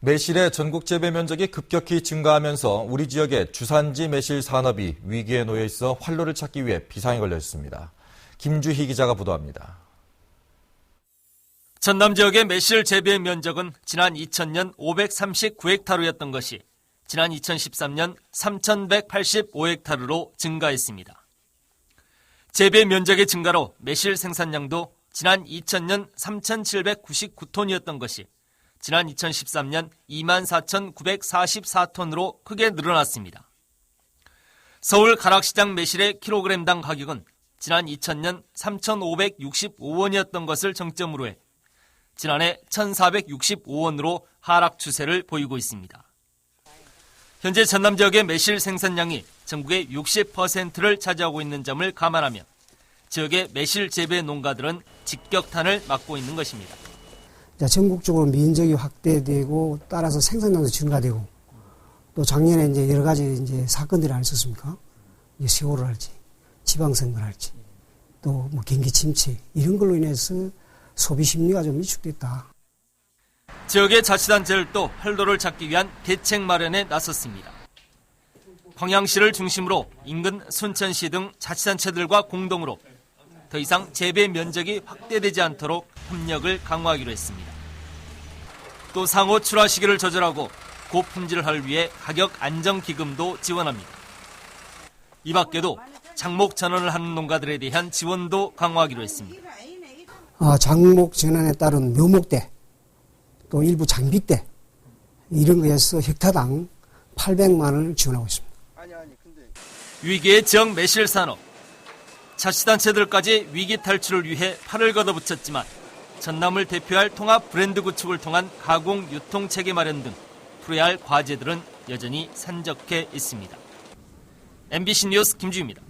매실의 전국 재배 면적이 급격히 증가하면서 우리 지역의 주산지 매실 산업이 위기에 놓여 있어 활로를 찾기 위해 비상에 걸려 있습니다. 김주희 기자가 보도합니다. 전남 지역의 매실 재배 면적은 지난 2000년 539헥타르였던 것이 지난 2013년 3185헥타르로 증가했습니다. 재배 면적의 증가로 매실 생산량도 지난 2000년 3799톤이었던 것이 지난 2013년 24,944톤으로 크게 늘어났습니다. 서울 가락시장 매실의 킬로그램당 가격은 지난 2000년 3,565원이었던 것을 정점으로 해 지난해 1,465원으로 하락 추세를 보이고 있습니다. 현재 전남 지역의 매실 생산량이 전국의 60%를 차지하고 있는 점을 감안하면 지역의 매실 재배 농가들은 직격탄을 맞고 있는 것입니다. 자, 전국적으로 면적이 확대되고 따라서 생산량도 증가되고 또 작년에 이제 여러 가지 이제 사건들이 아니었습니까? 이제 세월을 할지 지방선거를 할지 또 뭐 경기 침체 이런 걸로 인해서 소비 심리가 좀 위축됐다. 지역의 자치단체를 또 활로를 찾기 위한 대책 마련에 나섰습니다. 광양시를 중심으로 인근 순천시 등 자치단체들과 공동으로 더 이상 재배 면적이 확대되지 않도록 협력을 강화하기로 했습니다. 또 상호 출하 시기를 조절하고 고품질을 위해 가격 안정 기금도 지원합니다. 이 밖에도 장목 전원을 하는 농가들에 대한 지원도 강화하기로 했습니다. 아, 장목 전환에 따른 묘목대 또 일부 장비대 이런 거에서 헥타당 800만 원을 지원하고 있습니다. 위기의 지역 매실 산업. 자치단체들까지 위기 탈출을 위해 팔을 걷어붙였지만 전남을 대표할 통합 브랜드 구축을 통한 가공 유통 체계 마련 등 풀어야 할 과제들은 여전히 산적해 있습니다. MBC 뉴스 김주입니다.